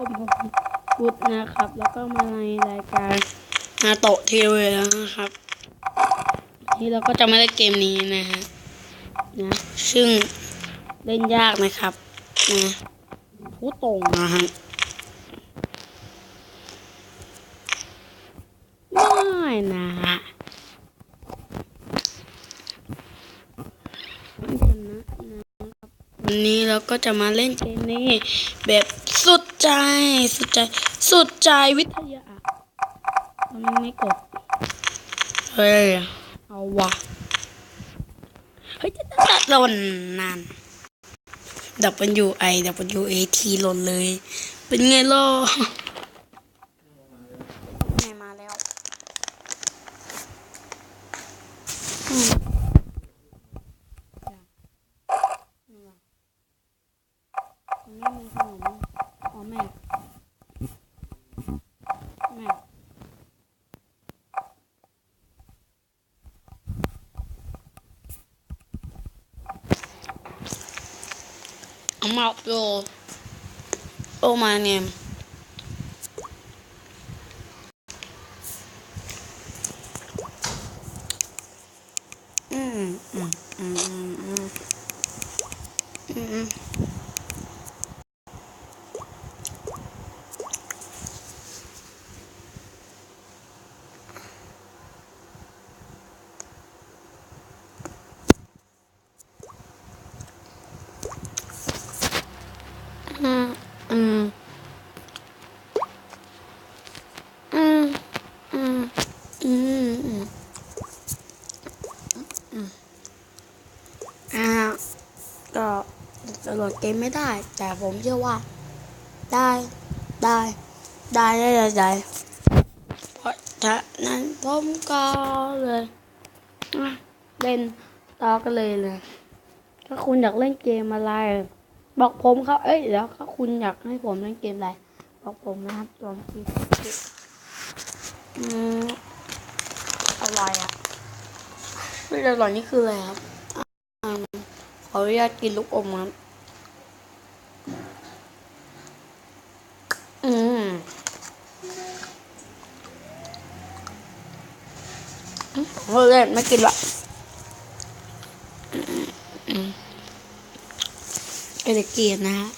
ผมพุทธนะครับ แล้วก็มาในรายการนาโตะทีวีแล้วนะครับนี่เราก็จะไม่ได้เกมนี้นะฮะนะซึ่งเล่นยากนะครับนะพูดตรงนะฮะไม่นะฮะไม่ชนะฮะวันนี้เราก็จะมาเล่นเกม นี่ แบบสุดใจ สุดใจ สุดใจวิทยาทำไมไม่กด เฮ้ย เอาวะ เฮ้ยจะตัดหล่นนาน W I W A T หล่นเลย เป็นไงล่ะไงมาแล้วอืม ไม่มีขนมอ๋อแม่แม่ I'm out your oh my name อืมอืมอืมอืมอืมอืม อืมอ่าก็จะโหลดเกมไม่ได้ แต่ผมเชื่อว่าได้ได้ ได้ ได้ได้ได้เพราะฉะนั้นผมก็เลยเล่นต่อกันเลยเลยถ้าคุณอยากเล่นเกมอะไร บอกผมครับ เอ้ยเดี๋ยวถ้าคุณอยากให้ผมเล่นเกมอะไร บอกผมนะครับลองคิดดูอืม อะไรอะไม่อร่อยนี่คืออะไรครับอขออนุญาตกินลูกอมครับ อืมเฮ้ยเล่นไม่กินละเอเดเกียนะฮะ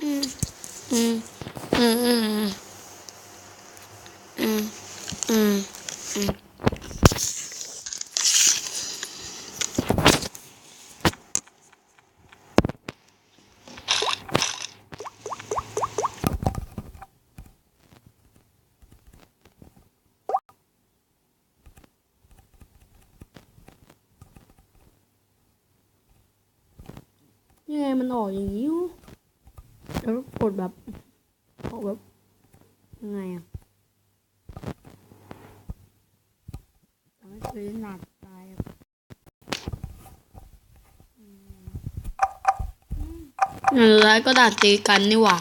อืมอืมอืมอืม อืมอืมยังไงมันออกอย่างนี้แล้วกดแบบออกแบบยังไงอะ ทำให้เคยหนักตายอะอืมแล้วก็ดัดตีกันนี่หว่า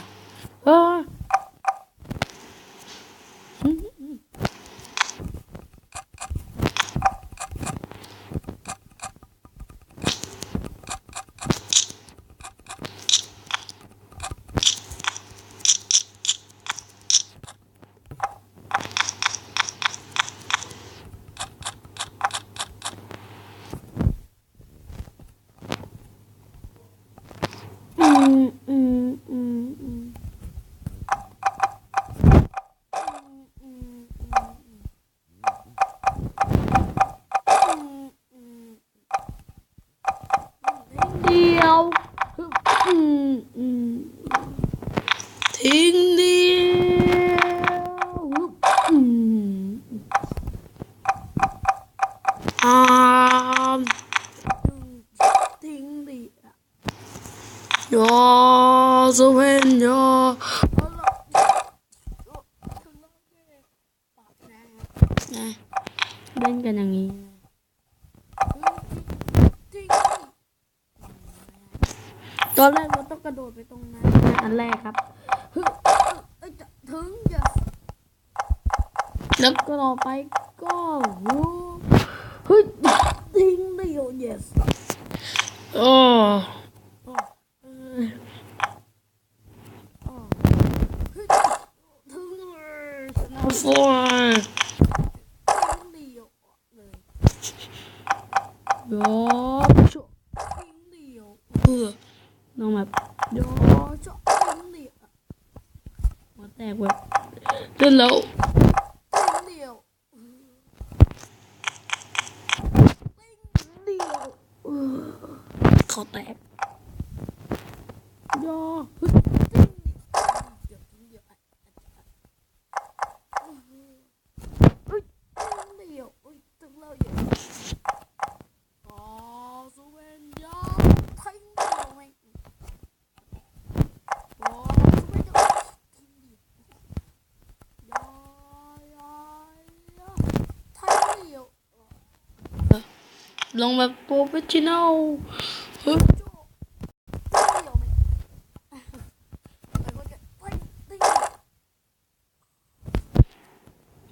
เล่นกันอย่างนี้ตอนแรกเราต้องกระโดดไปตรงนั้นนะอันแรกครับถึงจะแล้วก็ต่อไปก็ฮึทิ้งได้โย yes โอ้ถึงเลย แล้วทิ้งเดียวทิ้งเดียวเขาแตกโยเดี๋ยวทิ้งเดียวอะเฮ้ยทิ้งเดียวเฮ้ยถึงเราอยู่อ๋อสเวนยาทิ้งเดียวไหมอ๋อสเวนยาทิ้งเดียวยายายาทิ้งเดียว ลงแบบโปรเฟชชั่นอลเฮ้ยโจ้ทิ้งเดียวไหมไปว่าจะทิ้ง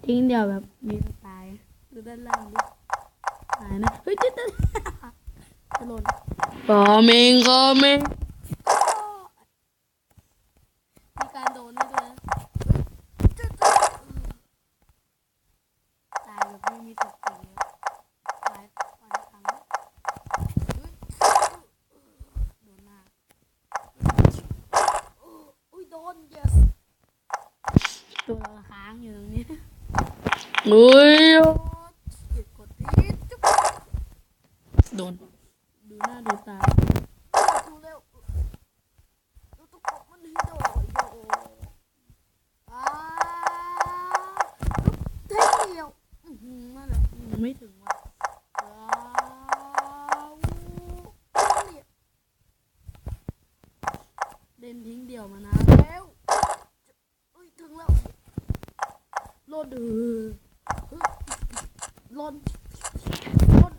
ทิ้งเดียวทิ้งเดียวแบบมีตายดูด้านล่างดิตายนะ เฮ้ยจิ๊ดจิ๊ดจะหล่นคอมเมงคอมเมงมีการโดนให้ด้วยนะจะจะตายแบบไม่มีสติตายตายครั้งโดนหน้าอุ้ยโดน yes ตัวค้างอยู่ตรงนี้เฮ้ยดกดพีดจุ๊บ โดนดูหน้าดูตา ดูเร็วดูตุ๊กตามันฮิโดโยอ่าเท่เดียวอื้อหือนั่นแหละ ไม่ถึงว่ะ ว้าวเนี่ย เล่นทิ้งเดียวมานะ แล้วเอ้ยถึงแล้ว โลดเออ ลนลน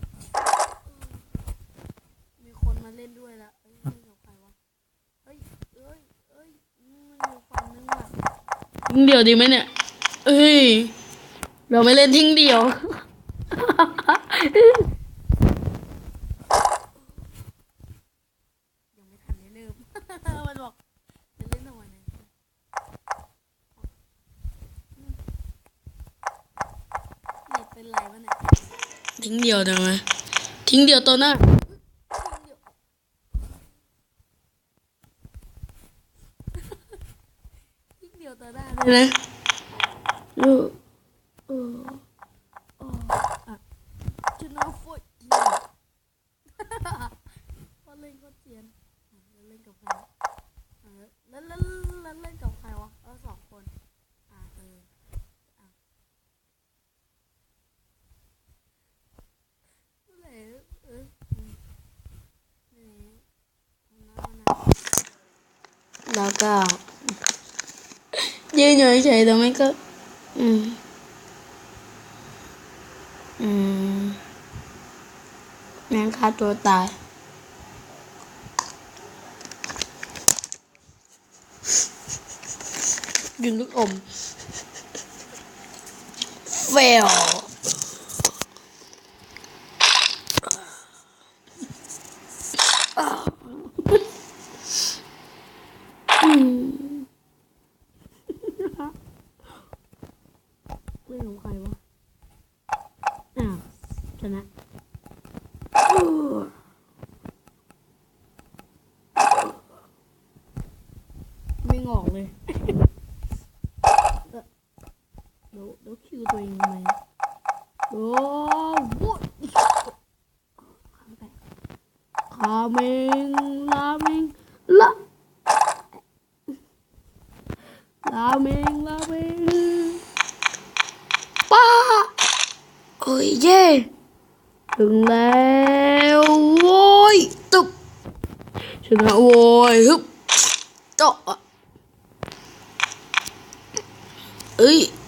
มีคนมาเล่นด้วยละเอ้ยเล่นกับใครวะเฮ้ยเอ้ยเอ้ยอืมมันอยู่ฝั่งนึงว่ะ ทิ้งเดียวดีไหมเนี่ยเอ้ย เราไม่เล่นทิ้งเดียว ยังไม่ทันได้เริ่มมันบอกจะเล่นทำไมเนี่ยเน็ตเป็นไรวะเนี่ย ทิ้งเดียวได้ไหมทิ้งเดียวตัวหน้า เดี๋ยว ยิ่งเดียวต่อหน้าเลยได้นะเออเออจุดน้ำฝนเดียวพอเล่นก็เจียนอะแล้วเล่นกับใครวะอะแล้วแล้วแล้วเล่นกับใครวะเออสองคนอะเอออะเมื่อไหร่เอออืมนี่ทำหน้านะแล้วก็ ยืนอยู่เฉยๆแต่ไม่ก็อืมอืมแม่งฆ่าตัวตาย กินลูกอม เฟลเรื่องของใครวะ อ้าวชนะไม่งอกเลย เดี๋ยวเดี๋ยว คิวตัวเองทำไมโอ้โหคาเมงลาเมงละลา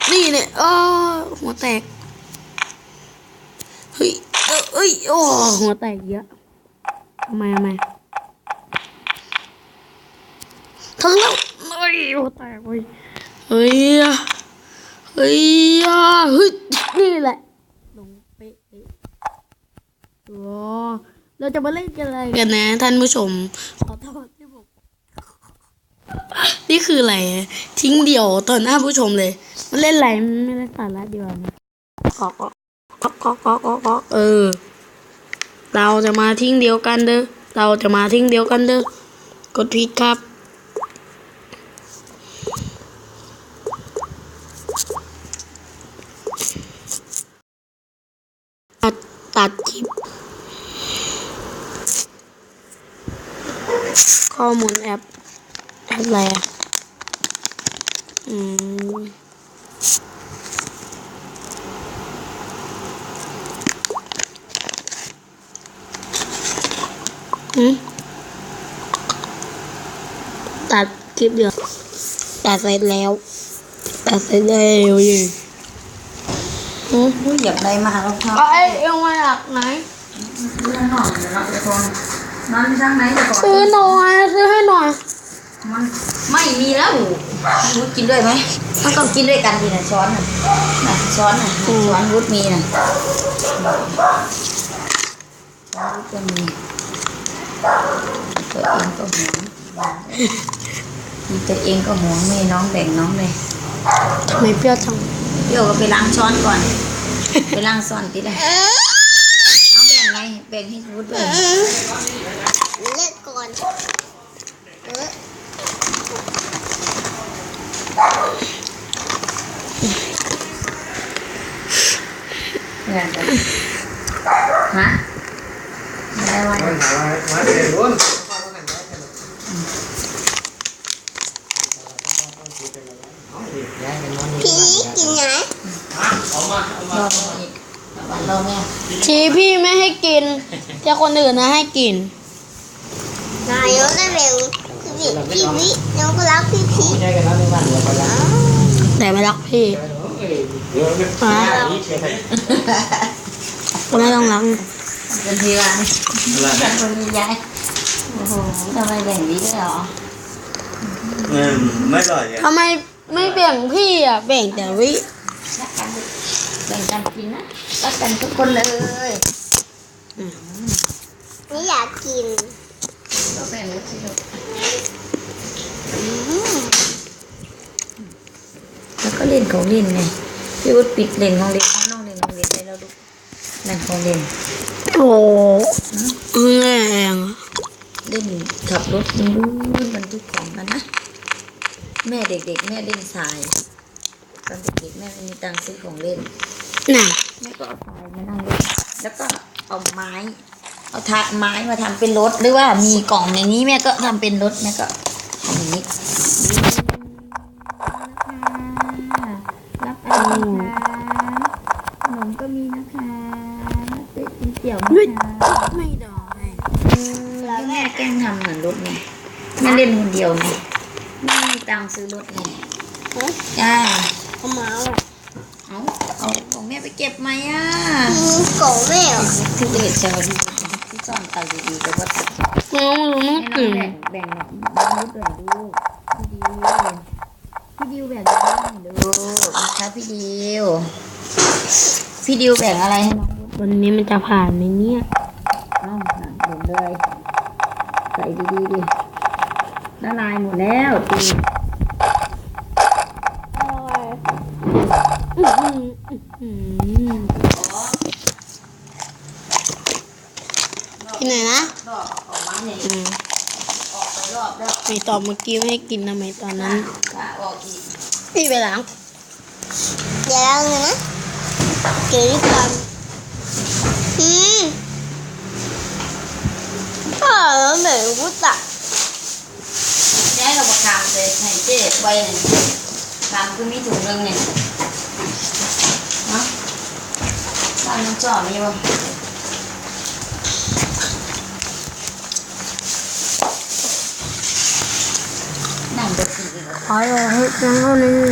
เมงลาเมงป้าเอ้ยเย่ถึงแล้วโว้ยตึบชนะโว้ยฮึบเจาะอะเอ้ยนี่เนี่ยอ้าหัวแตก เฮ้ยเอ้ย เอ้ย โอ้ หัวแตกเยอะทำไมทำไมทั้งแล้วเฮ้ยหัวแตกเว้ย เฮ้ย เฮ้ยอะเฮ้ย นี่แหละ ลงเป๊ะเป๊ะโอ้เราจะมาเล่นกันอะไรกันนะท่านผู้ชม ขอโทษที่ผม นี่คืออะไร ทิ้งเดี่ยวต่อหน้าผู้ชมเลย มันเล่นอะไรไม่ได้สาระดีกว่านะกอกกอกกอกกอกกอกกอกเออ เราจะมาทิ้งเดียวกันเด้อ เราจะมาทิ้งเดียวกันเด้อ กดผิดครับ ตัดตัดคลิปข้อมูลแอปแอปอะไรอะ อืมอืมตัดคลิปเดียวตัดเสร็จแล้วตัดเสร็จแล้วยิอืมผู้อยากได้มาแล้วครับไอ้เอ็งมาจากไหนเรื่องห้องเดี๋ยวเราจะทนนอนที่ทางไหนจะก่อนซื้อหน่อยซื้อให้หน่อยมันไม่มีแล้ว วุฒกินด้วยไหมมันต้องกินด้วยกันดีนะช้อนน่ะน่ะช้อนน่ะช้อนวุฒมีน่ะช้อนวุฒก็มีตัวเองก็หวงมีตัวเองก็หวงมีน้องแบ่งน้องเลยทำไมเปรี้ยวจังเดี๋ยวก็ไปล้างช้อนก่อน ไปล้างช้อนทีละเอาแบ่งไงแบ่งให้วุฒด้วยเล่นก่อนเออ เนี่ยฮะอะไรวะพี่กินไหนรออีกวันรอแม่ทีพี่ไม่ให้กินแต่คนอื่นนะให้กินนายกได้เร็วคือ พี่พี่วิน้องก็รักพี่พี่แต่ไม่รักพี่ฮะก็ไม่ต้องรักเป็นทีวันเป็นคนมียายโอ้โหทำไมแบ่งนี้ด้วยเหรออืมไม่อร่อยอะทำไมไม่แบ่งพี่อะแบ่งแต่วิรักกันดิแบ่งกันกินนะรักกันทุกคนเลยไม่อยากกิน ก็แบ่งกันสิลูกแล้วก็เล่นของเล่นไงพี่วุฒิปิดเล่นของเล่นน้องเล่นของเล่นได้แล้วลูกนั่นของเล่นโอ้แรงเล่นขับรถมันรู้บรรทุกของกันนะ แม่เด็กๆ แม่เล่นทรายตอนเด็กๆแม่ไม่มีตังค์ซื้อของเล่นน่ะแม่ก็เอาทรายมานั่งเล่นแล้วก็เอาไม้ เอาทาไม้มาทำเป็นรถหรือว่ามีกล่องอย่างนี้แม่ก็ทำเป็นรถแม่ก็ทำอย่างนี้รับอะไรคะขนมก็มีนะคะเป็ดกินเตี๋ยวนะคะไม่ได้แล้วแม่แกล้งทำเหมือนรถไงแม่เล่นคนเดียวไงไม่มีตังค์ซื้อรถไงจ้าเอามาอะเอาเอาของแม่ไปเก็บไหมอะมีโกแม่หรอที่เห็นเจ้าดี ซ่อนเตาดีๆแต่ว่าตัดน้องรู้น้องให้น้อกิงนแบ่งแบ่งน้องรุดแบ่งดูพี่ดิวพี่ดิวแบ่งอะไรให้ดูนะคะพี่ดิวพี่ดิวแบ่งอะไรให้น้องรุดวันนี้มันจะผ่านไหมเนี่ยเอ้าแบ่งเลยใส่ดีๆดิละลายหมดแล้วตีอื้อหืออื้อหือกิน ไหนอยนะรอบออกมาเนี่ยอืมออกไปรอบแล้วไม่ตอบเมื่อกี้ไม่ให้กินทำไมตอนนั้นขาออกอีกพี่ไปล้างเดี๋ยวเราเลยนะเกิดกันอืมพ่อแล้วเหมือนกูตักย้ายเราประคามเลยให้เจ๊ไว้เนี่ยคามคือมีถุงนึงเนี่ยเนาะบ้านน้องจอมีบ่ นั่งเด็ก